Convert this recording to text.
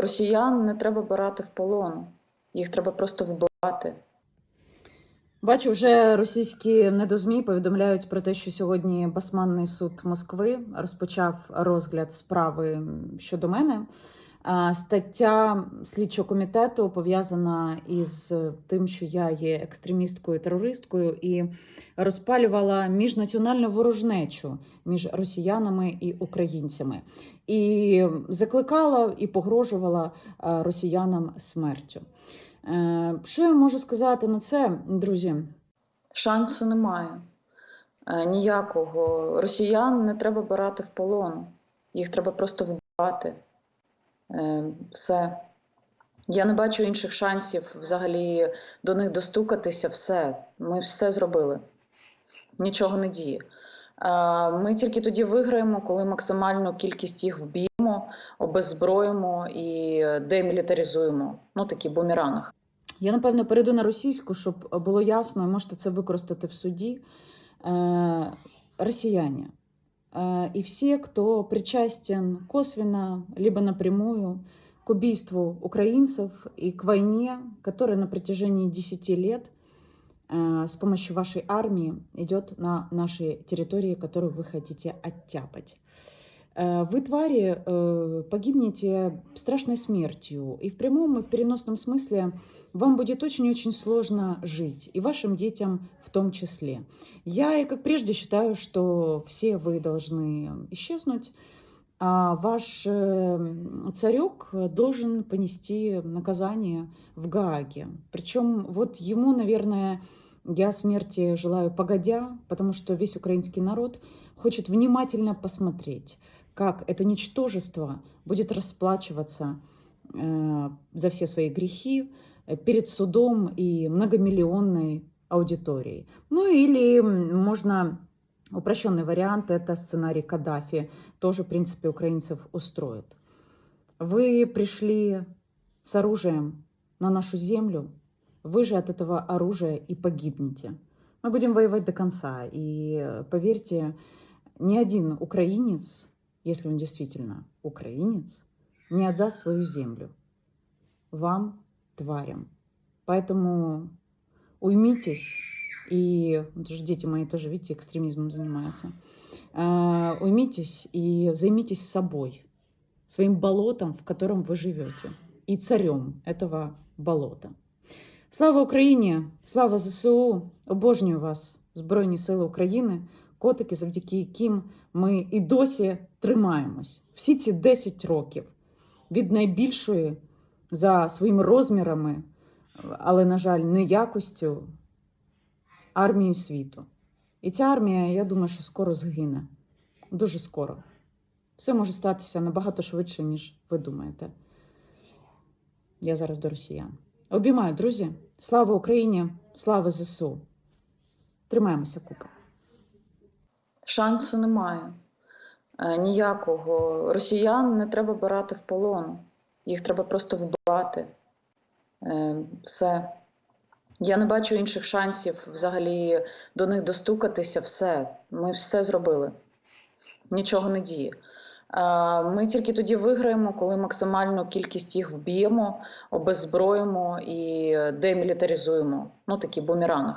росіян не треба брати в полон, їх треба просто вбивати. Бачу, вже російські недозмі повідомляють про те, що сьогодні Басманний суд Москви розпочав розгляд справи щодо мене. Стаття слідчого комітету пов'язана із тим, що я є екстремісткою, терористкою і розпалювала міжнаціональну ворожнечу між росіянами і українцями, і закликала і погрожувала росіянам смертю. Е, Що я можу сказати на це, друзі? Шансу немає. Е, Ніякого. Росіян не треба брати в полон, їх треба просто вбивати. Е, Все. Я не бачу інших шансів взагалі до них достукатися. Все. Ми все зробили. Нічого не діє. Е, Ми тільки тоді виграємо, коли максимальну кількість їх вб'ємо, обеззброїмо і демілітаризуємо. Ну, такі бумеранг. Я напевно перейду на російську, щоб було ясно, можете це використати в суді. Е, Россияне э, и все, кто причастен косвенно, либо напрямую к убийству украинцев и к войне, которая на протяжении 10 лет э, с помощью вашей армии идет на нашей территории, которую вы хотите оттяпать. Э, Вы, твари, э, погибнете страшной смертью. И в прямом, и в переносном смысле вам будет очень-очень сложно жить. И вашим детям в том числе. Я, и как прежде, считаю, что все вы должны исчезнуть, а ваш э, царек должен понести наказание в Гааге. Причем вот ему, наверное, я смерти желаю погодя, потому что весь украинский народ хочет внимательно посмотреть, как это ничтожество будет расплачиваться э, за все свои грехи э, перед судом и многомиллионной аудиторией. Ну или можно упрощенный вариант, это сценарий Каддафи, тоже, в принципе, украинцев устроит. Вы пришли с оружием на нашу землю, вы же от этого оружия и погибнете. Мы будем воевать до конца. И э, поверьте, ни один украинец, если он действительно украинец, не отдаст свою землю вам, тварям. Поэтому уймитесь, и вот же дети мои тоже, видите, экстремизмом занимаются. Э, Уймитесь и займитесь собой, своим болотом, в котором вы живете, и царем этого болота. Слава Україні! Слава ЗСУ! Обожнюю вас, Збройні Сили України, Котики, завдяки яким ми і досі тримаємось. Всі ці 10 років від найбільшої за своїми розмірами, але, на жаль, не якостю армії світу. І ця армія, я думаю, що скоро згине. Дуже скоро. Все може статися набагато швидше, ніж ви думаєте. Я зараз до росіян. Обіймаю, друзі. Слава Україні! Слава ЗСУ! Тримаємося купи. Шансу немає. Е, Ніякого. Росіян не треба брати в полон. Їх треба просто вбивати. Е, Все. Я не бачу інших шансів взагалі до них достукатися. Все. Ми все зробили. Нічого не діє. Е, Ми тільки тоді виграємо, коли максимальну кількість їх вб'ємо, обеззброїмо і демілітаризуємо. Ну, такі бумеранг.